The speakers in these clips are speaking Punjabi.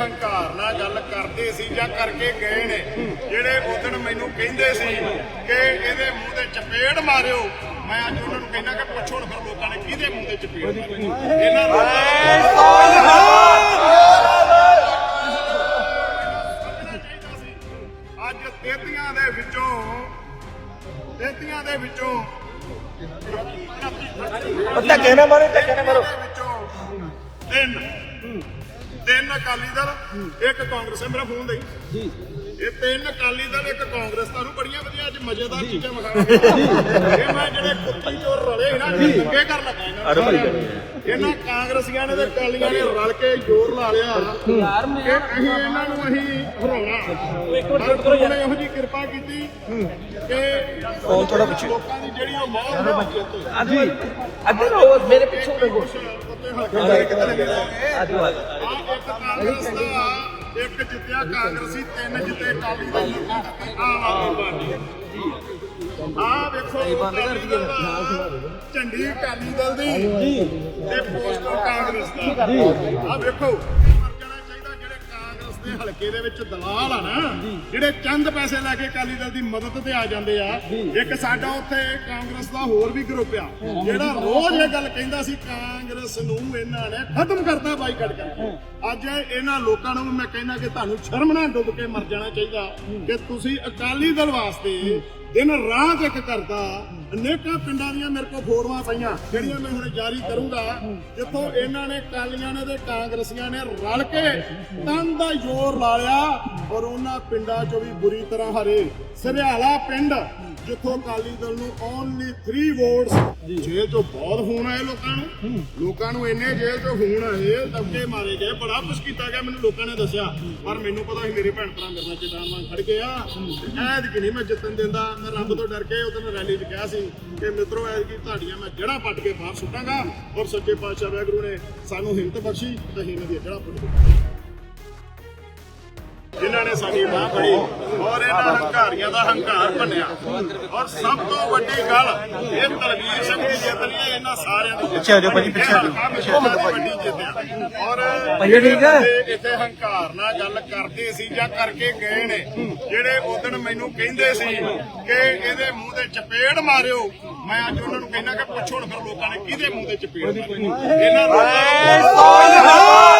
ਹੰਕਾਰ ਨਾਲ ਗੱਲ ਕਰਦੇ ਸੀ ਜਾਂ ਕਰਕੇ ਗਏ ਨੇ ਜਿਹੜੇ ਉਦੋਂ ਮੈਨੂੰ ਕਹਿੰਦੇ ਸੀ ਕਿ ਇਹਦੇ ਮੂੰਹ ਤੇ ਚਪੇੜ ਮਾਰਿਓ ਮੈਂ ਅੱਜ ਉਹਨਾਂ ਨੂੰ ਕਹਿੰਦਾ ਕਿ ਪੁੱਛੋ ਹੁਣ ਫਿਰ ਲੋਕਾਂ ਨੇ ਕਿਹਦੇ ਮੂੰਹ ਤੇ ਚਪੇੜ ਮਾਰੀ। ਇਹਨਾਂ ਸੀ ਅੱਜ ਤੇਤੀਆਂ ਦੇ ਵਿੱਚੋਂ ਤੇਤੀਆਂ ਦੇ ਵਿੱਚੋਂ ਧੱਕੇ ਨਾ ਮਾਰੋ ਧੱਕੇ ਨਾ ਮਾਰੋ। ਤਿੰਨ ਤਿੰਨ ਅਕਾਲੀ ਦਲ ਇੱਕ ਕਾਂਗਰਸ ਹੈ ਮੇਰਾ ਫੋਨ ਦੇ ਜੀ। ਇਹ ਤਿੰਨ ਅਕਾਲੀ ਦਲ ਇੱਕ ਕਾਂਗਰਸ ਤੁਹਾਨੂੰ ਬੜੀਆਂ ਵਧੀਆ ਅੱਜ ਮਜ਼ੇਦਾਰ ਚੀਜ਼ਾਂ ਵਿਖਾਵਾਂਗੇ ਇਹ ਮੈਂ ਜਿਹੜੇ ਕੁੱਤੀ ਚੋਰ ਰਲੇ ਨਾ ਚੰਗੇ ਕਰ ਲੱਗਾ ਇਹਨਾਂ ਨੂੰ। ਇਹਨਾਂ ਕਾਂਗਰਸੀਆਂ ਨੇ ਤੇ ਅਕਾਲੀਆਂ ਨੇ ਰਲ ਕੇ ਜ਼ੋਰ ਲਾ ਲਿਆ ਯਾਰ ਮੈਂ ਅਸੀਂ ਇਹਨਾਂ ਨੂੰ ਅਸੀਂ ਹਰਾਉਣਾ। ਇੱਕ ਮਿੰਟ ਕਰੋ ਯਾਰ ਇਹੋ ਜੀ ਕਿਰਪਾ ਕੀਤੀ ਕਿ ਫੋਨ ਥੋੜਾ ਪਿੱਛੇ। ਲੋਕਾਂ ਦੀ ਜਿਹੜੀ ਉਹ ਮੌਤ ਨਾ ਜਿੱਤ ਅੱਜ ਅੱਜ ਉਹ ਮੇਰੇ ਪਿੱਛੇ ਆ ਇੱਕ ਜਿੱਤਿਆ ਕਾਂਗਰਸੀ ਤਿੰਨ ਜਿੱਤੇ ਅਕਾਲੀ ਦਲ। ਆਮ ਆਦਮੀ ਪਾਰਟੀ। ਆ ਵੇਖੋ ਬੰਦ ਕਰ ਦਈਏ। ਝੰਡੀ ਅਕਾਲੀ ਦਲ ਦੀ ਤੇ ਪੋਸਟਰ ਕਾਂਗਰਸ ਦਾ। ਆ ਵੇਖੋ ਮਰ ਜਾਣਾ ਚਾਹੀਦਾ ਜਿਹੜੇ ਕਾਂਗਰਸ ਦੇ ਹਲਕੇ ਦੇ ਵਿੱਚ ਦਲਾਲ ਆ ਨਾ ਜਿਹੜੇ ਚੰਦ ਪੈਸੇ ਲੈ ਕੇ ਅਕਾਲੀ ਦਲ ਦੀ ਮਦਦ ਤੇ ਆ ਜਾਂਦੇ ਆ। ਇੱਕ ਸਾਡਾ ਉੱਥੇ ਕਾਂਗਰਸ ਦਾ ਹੋਰ ਵੀ ਗਰੁੱਪ ਆ ਜਿਹੜਾ ਰੋਜ਼ ਇਹ ਗੱਲ ਕਹਿੰਦਾ ਸੀ ਕਾਂਗਰਸ ਨੂੰ ਇਹਨਾਂ ਨੇ ਖਤਮ ਕਰਤਾ ਬਾਈਕਾਟ ਕਰਕੇ। ਅੱਜ ਇਹਨਾਂ ਲੋਕਾਂ ਨੂੰ ਮੈਂ ਕਹਿੰਦਾ ਕਿ ਤੁਹਾਨੂੰ ਸ਼ਰਮ ਨਾਲ ਡੁੱਬ ਕੇ ਮਰ ਜਾਣਾ ਚਾਹੀਦਾ ਕਿ ਤੁਸੀਂ ਅਕਾਲੀ ਦਲ ਵਾਸਤੇ ਦਿਨ ਰਾਤ ਇੱਕ ਕਰਦਾ ਅਨੇਕਾਂ ਪਿੰਡਾਂ ਦੀਆਂ ਮੇਰੇ ਕੋਲ ਫੋਟੋਆਂ ਪਈਆਂ, ਜਿਹੜੀਆਂ ਮੈਂ ਹੁਣ ਜਾਰੀ ਕਰੂੰਗਾ। ਜਿੱਥੋਂ ਇਹਨਾਂ ਨੇ ਕਾਲੀਆਂ ਨੇ ਤੇ ਕਾਂਗਰਸੀਆਂ ਨੇ ਰਲ ਕੇ ਤਨ ਦਾ ਜ਼ੋਰ ਲਾ ਲਿਆ ਔਰ ਉਹਨਾਂ ਪਿੰਡਾਂ 'ਚੋਂ ਵੀ ਬੁਰੀ ਤਰ੍ਹਾਂ ਹਰੇ। ਸਰਿਆਲਾ ਪਿੰਡ, ਜਿੱਥੋਂ ਅਕਾਲੀ ਦਲ ਨੂੰ ਓਨਲੀ 3 ਵੋਟਸ ਜੇਲ੍ਹ 'ਚੋਂ ਬਹੁਤ ਫੋਨ ਆਏ ਲੋਕਾਂ ਨੂੰ। ਲੋਕਾਂ ਨੂੰ ਇੰਨੇ ਜੇਲ੍ਹ 'ਚੋਂ ਫੋਨ ਆਏ ਦਬਕੇ ਮਾਰੇ ਗਏ। ਬੜਾ ਕੁਛ ਕੀਤਾ ਗਿਆ, ਮੈਨੂੰ ਲੋਕਾਂ ਨੇ ਦੱਸਿਆ। ਪਰ ਮੈਨੂੰ ਪਤਾ ਸੀ ਮੇਰੇ ਭੈਣ ਭਰਾ ਮੇਰੇ ਨਾਲ ਚਿਤਾਨ ਵਾਂਗ ਖੜ ਗਏ ਆ। ਐਦ ਕਿ ਨਹੀਂ ਮੈਂ ਜਿੱਤਣ ਦਿੰਦਾ। ਮੈਂ ਰੱਬ ਤੋਂ ਡਰ ਕੇ ਉਹਦੇ ਨਾਲ ਰੈਲੀ 'ਚ ਕਿਹਾ ਸੀ ਕਿ ਮਿੱਤਰੋ ਐਦ ਕੀ ਤੁਹਾਡੀਆਂ ਮੈਂ ਜੜ੍ਹਾਂ ਪੱਟ ਕੇ ਬਾਹਰ ਸੁੱਟਾਂਗਾ ਔਰ ਸੱਚੇ ਪਾਤਸ਼ਾਹ ਵਾਹਿਗੁਰੂ ਨੇ ਸਾਨੂੰ ਹਿੰਮਤ ਬਖਸ਼ੀ ਤੇ ਹਿੰਮਤ ਇਹਨਾਂ ਦੀਆਂ ਜੜ੍ਹਾਂ ਪੁੱਟ ਦਿੱਤੀਆਂ ਜਿਨ੍ਹਾਂ ਨੇ ਸਾਡੀ ਬਾਹ ਫੜੀ ਔਰ ਇਹਨਾਂ ਹੰਕਾਰੀਆਂ ਦਾ ਹੰਕਾਰ ਭੰਨਿਆ ਔਰ ਸਭ ਤੋਂ ਵੱਡੀ ਗੱਲ ਇਹ ਤਲਵੀਰ ਸਿੰਘ ਦੀ ਜਿੱਤ ਨਹੀਂ ਹੈ ਇਹਨਾਂ ਸਾਰਿਆਂ ਦੀ ਪਿੱਛੇ ਹੋ ਜਾਓ ਭਾਜੀ, ਪਿੱਛੇ ਹੋ ਜਾਓ। ਹੋ ਵੱਡੀ ਜਿੱਤ ਆ ਔਰ ਭਾਈ ਠੀਕ ਹੈ? ਇੱਥੇ ਹੰਕਾਰ ਨਾਲ ਗੱਲ ਕਰਦੇ ਸੀ ਜਾਂ ਕਰਕੇ ਗਏ ਨੇ ਜਿਹੜੇ ਉਦੋਂ ਮੈਨੂੰ ਕਹਿੰਦੇ ਸੀ ਕਿ ਇਹਦੇ ਮੂੰਹ ਤੇ ਚਪੇੜ ਮਾਰਿਓ ਮੈਂ ਅੱਜ ਉਹਨਾਂ ਨੂੰ ਕਹਿੰਦਾ ਕਿ ਪੁੱਛੋ ਹੁਣ ਫਿਰ ਲੋਕਾਂ ਨੇ ਕਿਹਦੇ ਮੂੰਹ ਤੇ ਚਪੇੜ ਮਾਰੀ ਇਹਨਾਂ ਸੋਚਣਾ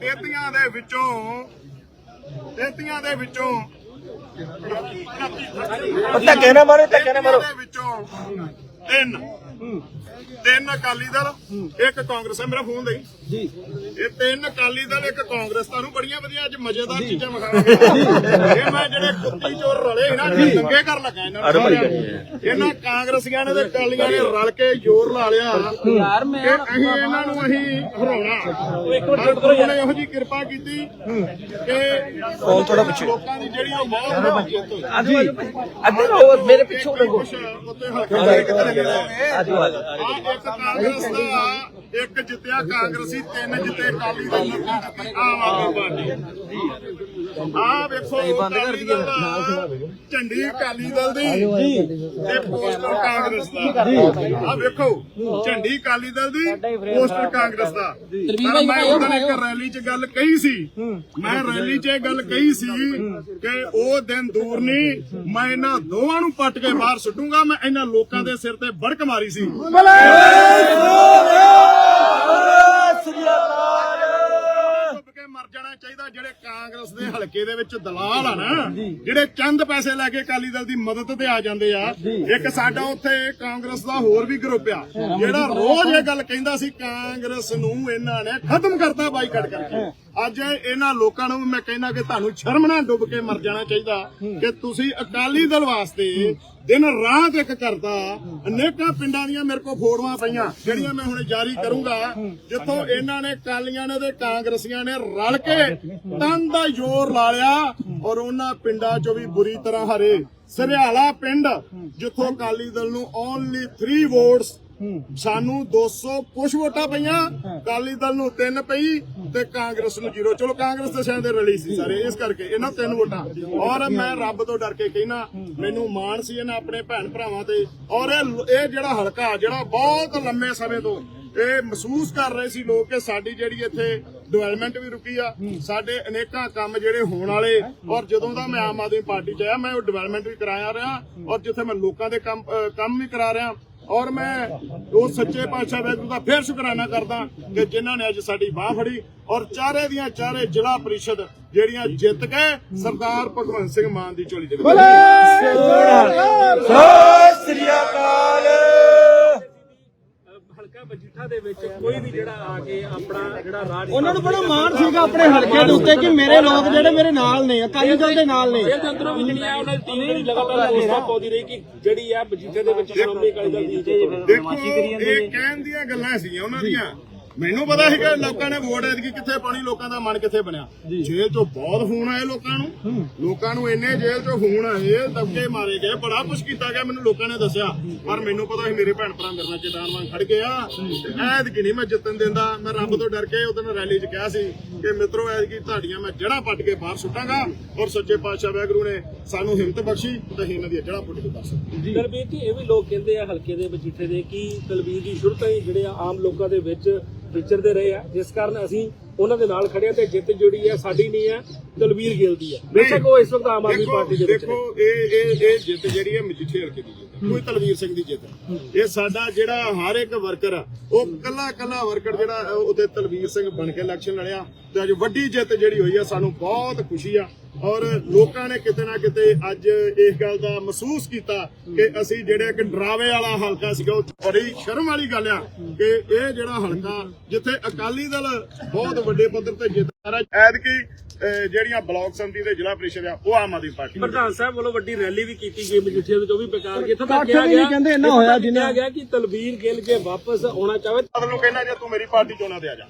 ਤੇਤੀਆਂ ਦੇ ਵਿੱਚੋਂ ਤੇਤੀਆਂ ਦੇ ਵਿੱਚੋਂ। ਧੱਕੇ ਨਾ ਮਾਰੋ ਧੱਕੇ ਨਾ ਮਾਰੋ। ਦੇ ਵਿੱਚੋਂ ਤਿੰਨ। ਤਿੰਨ ਅਕਾਲੀ ਦਲ ਇੱਕ ਕਾਂਗਰਸ ਹੈ ਮੇਰਾ ਫੋਨ ਦੇ ਜੀ। ਇਹ ਤਿੰਨ ਅਕਾਲੀ ਦਲ ਇੱਕ ਕਾਂਗਰਸ ਤੁਹਾਨੂੰ ਬੜੀਆਂ ਵਧੀਆ ਅੱਜ ਮਜ਼ੇਦਾਰ ਚੀਜ਼ਾਂ ਵਿਖਾਵਾਂਗੇ ਇਹ ਮੈਂ ਜਿਹੜੇ ਕੁੱਤੀ ਚੋਰ ਰਲੇ ਨਾ ਚੰਗੇ ਕਰ ਲੱਗਾ ਇਹਨਾਂ ਨੂੰ। ਨੂੰ। ਇਹਨਾਂ ਕਾਂਗਰਸੀਆਂ ਨੇ ਤੇ ਅਕਾਲੀਆਂ ਨੇ ਰਲ ਕੇ ਜ਼ੋਰ ਲਾ ਲਿਆ। ਯਾਰ ਮੈਂ ਅਸੀਂ ਇਹਨਾਂ ਨੂੰ ਅਸੀਂ ਹਰਾਉਣਾ। ਇੱਕ ਮਿੰਟ ਕਰੋ ਯਾਰ। ਇਹੋ ਜੀ ਕਿਰਪਾ ਕੀਤੀ ਕਿ ਫੋਨ ਥੋੜਾ ਪਿੱਛੇ। ਲੋਕਾਂ ਦੀ ਜਿਹੜੀ ਉਹ ਮੌਤ ਨਾ ਜਿੱਤ ਹੋਈ। ਅੱਜ ਮੇਰੇ ਪਿੱਛੇ ਲੱਗੋ ਉੱਤੇ ਹਲਕਾ ਕਿੱਥੇ ਲੱਗਿਆ ਅੱਜ ਵਾਲ ਆ ਇੱਕ ਕਾਂਗਰਸ ਦਾ ਇੱਕ ਜਿੱਤਿਆ ਕਾਂਗਰਸੀ ਤਿੰਨ ਜਿੱਤੇ ਅਕਾਲੀ ਦਲ ਆਮ ਆਦਮੀ ਪਾਰਟੀ। ਆ ਵੇਖੋ ਬੰਦ ਕਰ ਦਈਏ ਝੰਡੀ ਅਕਾਲੀ ਦਲ ਦੀ ਤੇ ਪੋਸਟਰ ਕਾਂਗਰਸ ਦਾ। ਆ ਵੇਖੋ ਝੰਡੀ ਅਕਾਲੀ ਦਲ ਦੀ ਪੋਸਟਰ ਕਾਂਗਰਸ ਦਾ। ਪਰ ਮੈਂ ਇੱਕ ਰੈਲੀ 'ਚ ਗੱਲ ਕਹੀ ਸੀ। ਮੈਂ ਰੈਲੀ 'ਚ ਇਹ ਗੱਲ ਕਹੀ ਸੀ ਕਿ ਉਹ ਦਿਨ ਦੂਰ ਨਹੀਂ ਮੈਂ ਇਹਨਾਂ ਦੋਵਾਂ ਨੂੰ ਪੱਟ ਕੇ ਬਾਹਰ ਸੁੱਟੂਗਾ। ਮੈਂ ਇਹਨਾਂ ਲੋਕਾਂ ਦੇ ਸਿਰ ਤੇ ਬੜਕ ਮਾਰੀ ਸੀ। ਜਿਹੜੇ ਕਾਂਗਰਸ ਦੇ ਹਲਕੇ ਦੇ ਵਿੱਚ ਦਲਾਲ ਆ ਨਾ ਜਿਹੜੇ ਚੰਦ ਪੈਸੇ ਲੈ ਕੇ ਅਕਾਲੀ ਦਲ ਦੀ ਮਦਦ ਤੇ ਆ ਜਾਂਦੇ ਆ ਇੱਕ ਸਾਡਾ ਉੱਥੇ ਕਾਂਗਰਸ ਦਾ ਹੋਰ ਵੀ ਗਰੁੱਪ ਆ ਜਿਹੜਾ ਰੋਜ਼ ਇਹ ਗੱਲ ਕਹਿੰਦਾ ਸੀ ਕਾਂਗਰਸ ਨੂੰ ਇਹਨਾਂ ਨੇ ਖਤਮ ਕਰਤਾ ਬਾਈਕਾਟ ਕਰਕੇ। ਅੱਜ ਇਹਨਾਂ ਲੋਕਾਂ ਨੂੰ ਮੈਂ ਕਹਿੰਦਾ ਕਿ ਤੁਹਾਨੂੰ ਸ਼ਰਮ ਨਾਲ ਡੁੱਬ ਕੇ ਮਰ ਜਾਣਾ ਚਾਹੀਦਾ ਕਿ ਤੁਸੀਂ ਅਕਾਲੀ ਦਲ ਵਾਸਤੇ ਦਿਨ ਰਾਤ ਇੱਕ ਕਰਦਾ ਅਨੇਕਾਂ ਪਿੰਡਾਂ ਦੀਆਂ ਮੇਰੇ ਕੋਲ ਫੋਟੋਆਂ ਪਈਆਂ, ਜਿਹੜੀਆਂ ਮੈਂ ਹੁਣ ਜਾਰੀ ਕਰੂੰਗਾ। ਜਿੱਥੋਂ ਇਹਨਾਂ ਨੇ ਕਾਲੀਆਂ ਨੇ ਤੇ ਕਾਂਗਰਸੀਆਂ ਨੇ ਰਲ ਕੇ ਤਨ ਦਾ ਜ਼ੋਰ ਲਾ ਲਿਆ ਔਰ ਉਹਨਾਂ ਪਿੰਡਾਂ 'ਚੋਂ ਵੀ ਬੁਰੀ ਤਰ੍ਹਾਂ ਹਰੇ। ਸਰਿਆਲਾ ਪਿੰਡ, ਜਿੱਥੋਂ ਅਕਾਲੀ ਦਲ ਨੂੰ ਓਨਲੀ 3 ਵੋਟਸ ਸਾਨੂੰ 200 ਕੁਛ ਵੋਟਾਂ ਪਈਆਂ। ਅਕਾਲੀ ਦਲ ਨੂੰ 3 ਪਈ ਤੇ ਕਾਂਗਰਸ ਨੂੰ 0 ਚਲੋ, ਕਾਂਗਰਸ ਤਾਂ ਸ਼ਾਇਦ ਰਲੀ ਸੀ ਸਾਰੇ, ਇਸ ਕਰਕੇ ਇਹਨਾਂ ਤਿੰਨ ਵੋਟਾਂ। ਔਰ ਮੈਂ ਰੱਬ ਤੋਂ ਡਰ ਕੇ ਕਹਿਣਾ, ਮੈਨੂੰ ਮਾਣ ਸੀ ਇਹਨਾਂ ਆਪਣੇ ਭੈਣ ਭਰਾਵਾਂ ਤੇ। ਔਰ ਇਹ ਜਿਹੜਾ ਹਲਕਾ, ਜਿਹੜਾ ਬਹੁਤ ਲੰਮੇ ਸਮੇਂ ਤੋਂ ਇਹ ਮਹਿਸੂਸ ਕਰ ਰਹੇ ਸੀ ਲੋਕ ਕਿ ਸਾਡੀ ਜਿਹੜੀ ਇੱਥੇ ਡਿਵੈਲਪਮੈਂਟ ਵੀ ਰੁਕੀ ਆ, ਸਾਡੇ ਅਨੇਕਾਂ ਕੰਮ ਜਿਹੜੇ ਹੋਣ ਵਾਲੇ। ਔਰ ਜਦੋਂ ਦਾ ਮੈਂ ਆਮ ਆਦਮੀ ਪਾਰਟੀ ਚ ਆਇਆ, ਮੈਂ ਉਹ ਡਿਵੈਲਪਮੈਂਟ ਵੀ ਕਰਾਇਆ ਰਿਹਾ। ਔਰ ਜਿੱਥੇ ਮੈਂ ਲੋਕਾਂ ਦੇ ਕੰਮ ਕੰਮ ਵੀ ਕਰਾ ਰਿਹਾ। ਔਰ ਮੈਂ ਉਹ ਸੱਚੇ ਪਾਤਸ਼ਾਹ ਵੈਗੁਰੂ ਦਾ ਫੇਰ ਸ਼ੁਕਰਾਨਾ ਕਰਦਾ ਕਿ ਜਿਨ੍ਹਾਂ ਨੇ ਅੱਜ ਸਾਡੀ ਬਾਹ ਫੜੀ ਔਰ ਚਾਰੇ ਦੀਆਂ ਚਾਰੇ ਜ਼ਿਲ੍ਹਾ ਪਰਿਸ਼ਦ ਜਿਹੜੀਆਂ ਜਿੱਤ ਕੇ ਸਰਦਾਰ ਭਗਵੰਤ ਸਿੰਘ ਮਾਨ ਦੀ ਝੋਲੀ ਦੇ ਵਿੱਚ ਸਤਿ ਸ੍ਰੀ ਅਕਾਲ। ਹਲਕਾ ਮਜੀਠਾ ਦੇ ਵਿੱਚ ਕੋਈ ਵੀ ਜਿਹੜਾ ਆ ਕੇ ਆਪਣਾ ਜਿਹੜਾ ਰਾਜ ਉਹਨਾਂ ਨੂੰ ਬੜਾ ਮਾਣ ਸੀਗਾ ਆਪਣੇ ਹਲਕੇ ਦੇ ਉੱਤੇ ਕਿ ਮੇਰੇ ਲੋਕ ਜਿਹੜੇ ਮੇਰੇ ਨਾਲ ਨੇ ਅਕਾਲੀ ਦਲ ਦੇ ਨਾਲ ਨੇ। ਇਹਦੇ ਅੰਦਰੋਂ ਵੀ ਜਿਹੜੀ ਆ ਉਹਨਾਂ ਦੀ ਟੀਮ ਜਿਹੜੀ ਲਗਾਤਾਰ ਪੋਸਟਾਂ ਪਾਉਂਦੀ ਰਹੀ ਕਿ ਜਿਹੜੀ ਆ ਮਜੀਠੇ ਦੇ ਵਿੱਚ ਸ਼੍ਰੋਮਣੀ ਅਕਾਲੀ ਦਲ ਦੀ ਦੇਖੋ ਇਹ ਕਹਿਣ ਦੀਆਂ ਗੱਲਾਂ ਸੀ ਉਹਨਾਂ ਦੀਆਂ। ਮੈਨੂੰ ਪਤਾ ਸੀ ਕਿ ਲੋਕਾਂ ਨੇ ਵੋਟ ਐਤਕੀ ਕਿੱਥੇ ਪਾਣੀ ਲੋਕਾਂ ਦਾ ਮਨ ਕਿੱਥੇ ਬਣਿਆ। ਜੇਲ੍ਹ ਚੋਂ ਬਹੁਤ ਫੋਨ ਆਏ ਲੋਕਾਂ ਨੂੰ। ਲੋਕਾਂ ਨੂੰ ਇੰਨੇ ਜੇਲ੍ਹ ਚੋਂ ਫੋਨ ਆਏ ਦਬਕੇ ਮਾਰੇ ਗਏ ਬੜਾ ਕੁਝ ਕੀਤਾ ਗਿਆ ਮੈਨੂੰ ਲੋਕਾਂ ਨੇ ਦੱਸਿਆ। ਪਰ ਮੈਨੂੰ ਪਤਾ ਸੀ ਮੇਰੇ ਭੈਣ ਭਰਾ ਮੇਰੇ ਨਾਲ ਚਟਾਨ ਵਾਂਗ ਖੜ ਗਏ ਆ ਐਤਕੀ ਨਹੀਂ ਮੈਂ ਜਿੱਤਣ ਦਿੰਦਾ। ਮੈਂ ਰੱਬ ਤੋਂ ਡਰ ਕੇ ਉਹਦੋਂ ਰੈਲੀ 'ਚ ਕਿਹਾ ਸੀ ਕਿ ਮਿੱਤਰੋ ਐਤਕੀ ਤੁਹਾਡੀਆਂ ਮੈਂ ਜੜ੍ਹਾਂ ਪੱਟ ਕੇ ਬਾਹਰ ਸੁੱਟਾਂਗਾ ਔਰ ਸੱਚੇ ਪਾਤਸ਼ਾਹ ਵਾਹਿਗੁਰੂ ਨੇ ਸਾਨੂੰ ਹਿੰਮਤ ਬਖਸ਼ੀ ਤੇ ਅਸੀਂ ਇਹਨਾਂ ਦੀਆਂ ਜੜ੍ਹਾਂ ਪੁੱਟ ਕੇ ਦੱਸ ਦਲਬੀਰ ਜੀ। ਇਹ ਵੀ ਲੋਕ ਕਹਿੰਦੇ ਆ ਹਲਕੇ ਦੇ ਮਜੀਠੇ ਦੇ ਕਿ ਦਲਬੀਰ ਜੀ ਸ਼ੁਰੂ ਤੋਂ ਹੀ ਜਿਹੜੇ ਆ ਆਮ ਲੋਕਾਂ ਦੇ ਵਿੱਚ ਵਿਚਰਦੇ ਰਹੇ ਆ। ਜਿਸ ਕਾਰਨ ਅਸੀਂ ਉਹਨਾਂ ਦੇ ਨਾਲ ਖੜੇ ਆ ਤੇ ਜਿੱਤ ਜਿਹੜੀ ਹੈ ਸਾਡੀ ਨਹੀਂ ਹੈ ਦਲਬੀਰ ਗਿੱਲ ਦੀ ਆ ਬੇਸ਼ੱਕ ਉਹ ਇਸ ਵਕਤ ਆਮ ਆਦਮੀ ਪਾਰਟੀ ਦੇ ਵਿੱਚ ਦੇਖੋ ਇਹ ਇਹ ਇਹ ਜਿੱਤ ਜਿਹੜੀ ਹੈ ਮਜੀਠੇ ਹਲਕੇ ਦੀ ਜਿੱਤ ਹੈ। ਕੋਈ ਤਲਵੀਰ ਸਿੰਘ ਦੀ ਜਿੱਤ ਹੈ। ਇਹ ਸਾਡਾ ਜਿਹੜਾ ਹਰ ਇੱਕ ਵਰਕਰ ਆ ਉਹ ਕੱਲਾ ਕੱਲਾ ਵਰਕਰ ਜਿਹੜਾ ਉਹਦੇ ਤਲਵੀਰ ਸਿੰਘ ਬਣ ਕੇ ਇਲੈਕਸ਼ਨ ਲੜਿਆ ਤੇ ਅੱਜ ਵੱਡੀ ਜਿੱਤ ਜਿਹੜੀ ਹੋਈ ਆ ਸਾਨੂੰ ਬਹੁਤ ਖੁਸ਼ੀ ਆ ਔਰ ਲੋਕਾਂ ਨੇ ਕਿਤੇ ਨਾ ਕਿਤੇ ਅੱਜ ਇਸ ਗੱਲ ਦਾ ਮਹਿਸੂਸ ਕੀਤਾ ਕਿ ਅਸੀਂ ਜਿਹੜੇ ਇੱਕ ਡਰਾਵੇ ਵਾਲਾ ਹਲਕਾ ਸੀਗਾ ਉਹ ਬੜੀ ਸ਼ਰਮ ਵਾਲੀ ਗੱਲ ਆ ਕਿ ਇਹ ਜਿਹੜਾ ਹਲਕਾ ਜਿੱਥੇ ਅਕਾਲੀ ਦਲ ਬਹੁਤ ਵੱਡੇ ਪੱਧਰ ਤੇ ਜਿੱਤ ਰਿਹਾ ਐਤਕੀ ਅਹ, ਜਿਹੜੀਆਂ ਬਲਾਕ ਸੰਮਤੀ ਦੇ ਜ਼ਿਲ੍ਹਾ ਪ੍ਰੀਸ਼ਦ ਆ ਉਹ ਆਮ ਆਦਮੀ ਪਾਰਟੀ ਪ੍ਰਧਾਨ ਸਾਹਿਬ ਵੱਲੋਂ ਵੱਡੀ ਰੈਲੀ ਵੀ ਕੀਤੀ ਗਈ ਮਜੀਠੇ ਦੇ ਵਿੱਚ ਉਹ ਵੀ ਬੇਕਾਰ ਗਈ ਇੱਥੋਂ ਕਿਹਾ ਗਿਆ ਕਹਿੰਦੇ ਇੰਨਾ ਹੋਇਆ ਜਿੰਨਾ- ਕਿਹਾ ਗਿਆ ਕਿ ਤਲਬੀਰ ਗਿੱਲ ਜੇ ਵਾਪਸ ਆਉਣਾ ਚਾਹਵੇ ਬਦਲ ਨੂੰ ਕਹਿਣਾ ਜੇ ਤੂੰ ਮੇਰੀ ਪਾਰਟੀ ਚੋਣਾਂ ਤੇ ਆ ਜਾ।